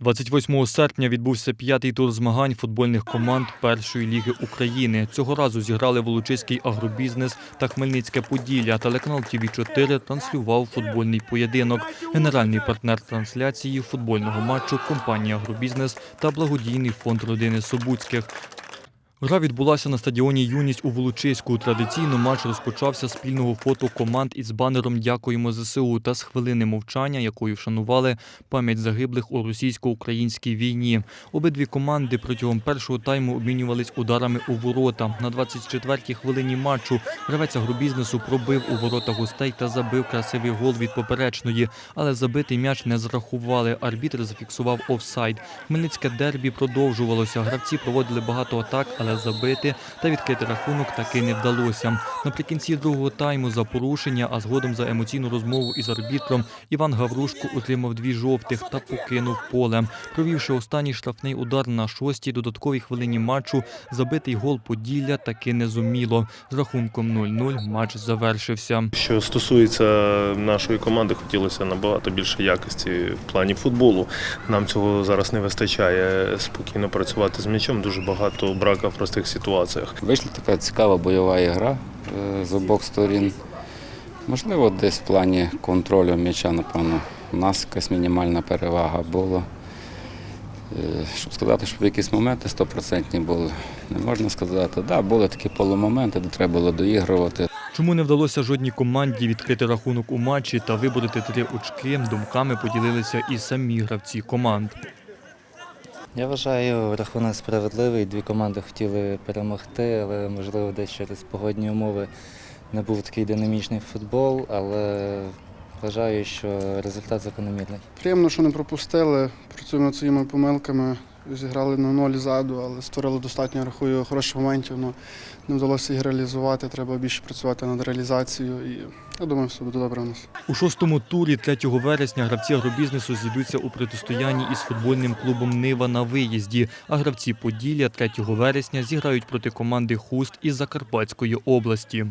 28 серпня відбувся п'ятий тур змагань футбольних команд першої ліги України. Цього разу зіграли Волочиський агробізнес та Хмельницьке Поділля. Телеканал ТВ 4 транслював футбольний поєдинок. Генеральний партнер трансляції футбольного матчу компанія Агробізнес та благодійний фонд родини Собуцьких. Гра відбулася на стадіоні Юність у Волочиську. Традиційно матч розпочався спільного фото команд із банером Дякуємо ЗСУ та з хвилини мовчання, якою вшанували пам'ять загиблих у російсько-українській війні. Обидві команди протягом першого тайму обмінювались ударами у ворота. На 24-й хвилині матчу гравець агробізнесу пробив у ворота гостей та забив красивий гол від поперечної, але забитий м'яч не зрахували. Арбітр зафіксував офсайд. Хмельницьке дербі продовжувалося. Гравці проводили багато атак, але забити та відкрити рахунок таки не вдалося. Наприкінці другого тайму за порушення, а згодом за емоційну розмову із арбітром Іван Гаврушко отримав дві жовтих та покинув поле. Провівши останній штрафний удар на шостій додатковій хвилині матчу, забитий гол Поділля таки не зуміло. З рахунком 0-0 матч завершився. Що стосується нашої команди, хотілося набагато більше якості в плані футболу. Нам цього зараз не вистачає. Спокійно працювати з м'ячом. Дуже багато брака простих ситуаціях. Вийшла така цікава бойова ігра е, з обох сторін. Можливо, десь в плані контролю м'яча, напевно, у нас якась мінімальна перевага була. Е, Щоб сказати, що в якісь моменти стопроцентні були, не можна сказати. Так, да, були такі полумоменти, де треба було доігрувати. Чому не вдалося жодній команді відкрити рахунок у матчі та виборити три очки, думками поділилися і самі гравці команд. Я вважаю, рахунок справедливий. Дві команди хотіли перемогти, але можливо десь через погодні умови не був такий динамічний футбол, але вважаю, що результат закономірний. Приємно, що не пропустили. Працюємо над своїми помилками. Зіграли на ноль ззаду, але створили достатньо рахую хороших моментів. але не вдалося їх реалізувати. Треба більше працювати над реалізацією. І я думаю, все буде добре у нас. У шостому турі 3 вересня гравці агробізнесу зійдуться у протистоянні із футбольним клубом Нива на виїзді. А гравці Поділля 3 вересня зіграють проти команди Хуст із Закарпатської області.